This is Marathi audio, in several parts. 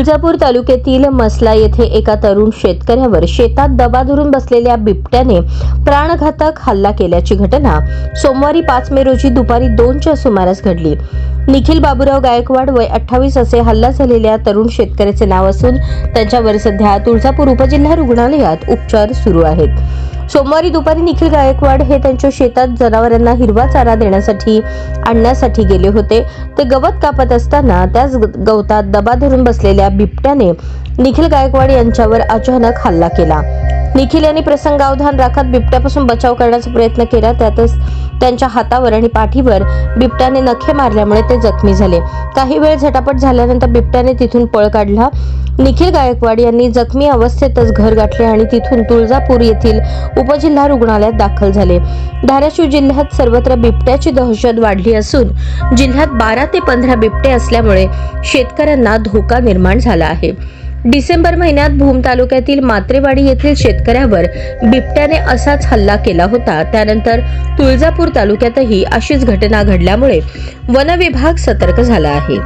तुळजापूर तालुक्यातील मसला येथे एका तरुण शेतकऱ्यावर शेतात दबा धरून बसलेल्या बिबट्याने प्राणघातक हल्ला केल्याची घटना सोमवारी पाच मे रोजी दुपारी दोनच्या सुमारास घडली. निखिल बाबूराव गायकवाड वय अठ्ठावीस असे हल्ला झालेल्या तरुण शेतकऱ्याचे नाव असून त्यांच्यावर सध्या तुळजापूर उपजिल्हा रुग्णालयात उपचार सुरू आहेत. सोमवारी दुपारी निखिल गायकवाड हे त्यांच्या शेतात जनावरांना हिरवा चारा देण्यासाठी आणण्यासाठी गेले होते. ते गवत कापत असताना त्याच गवतात दबा धरून बसलेल्या बिबट्याने निखिल गायकवाड यांच्यावर अचानक हल्ला केला. निखिल यांनी प्रसंगावधान राखत बिबट्यापासून बचाव करण्याचा प्रयत्न केला. त्यातच त्यांच्या हातावर आणि पाठीवर बिबट्याने नखे मारल्यामुळे ते जखमी झाले. काही वेळ झटापट झाल्यानंतर बिबट्याने तिथून पळ काढला. निखिल गायकवाड यांनी जखमी अवस्थेतच घर गाठले आणि तिथून तुळजापूर येथील उपजिल्हा रुग्णालयात दाखल झाले. धाराशिव जिल्ह्यात सर्वत्र बिबट्याची दहशत वाढली असून जिल्ह्यात बारा ते पंधरा बिबटे असल्यामुळे शेतकऱ्यांना धोका निर्माण झाला आहे. डिसेंबर महिन्यात भूम तालुक्यातील मात्रेवाडी येथील शेतकऱ्यावर बिबट्याने असाच हल्ला केला होता. त्यानंतर तुळजापूर तालुक्यातही अशीच घटना घडल्यामुळे वनविभाग सतर्क झाला आहे.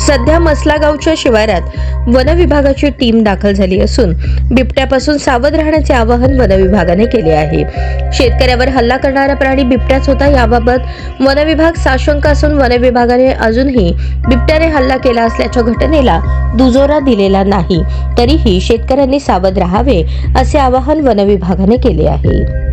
सध्या मसलागावच्या शिवारात वन विभागाची टीम दाखल झाली असून बिबट्यापासून सावध राहण्याचे आवाहन वन विभागाने केले आहे. शेतकऱ्यावर हल्ला करणारा प्राणी बिबट्याच होता याबाबत वन विभाग साशंक असून वन विभागाने अजूनही बिबट्याने हल्ला केला असल्याच्या घटनेला दुजोरा दिलेला नाही. तरीही शेतकऱ्यांनी सावध राहावे असे आवाहन वन विभागाने केले आहे.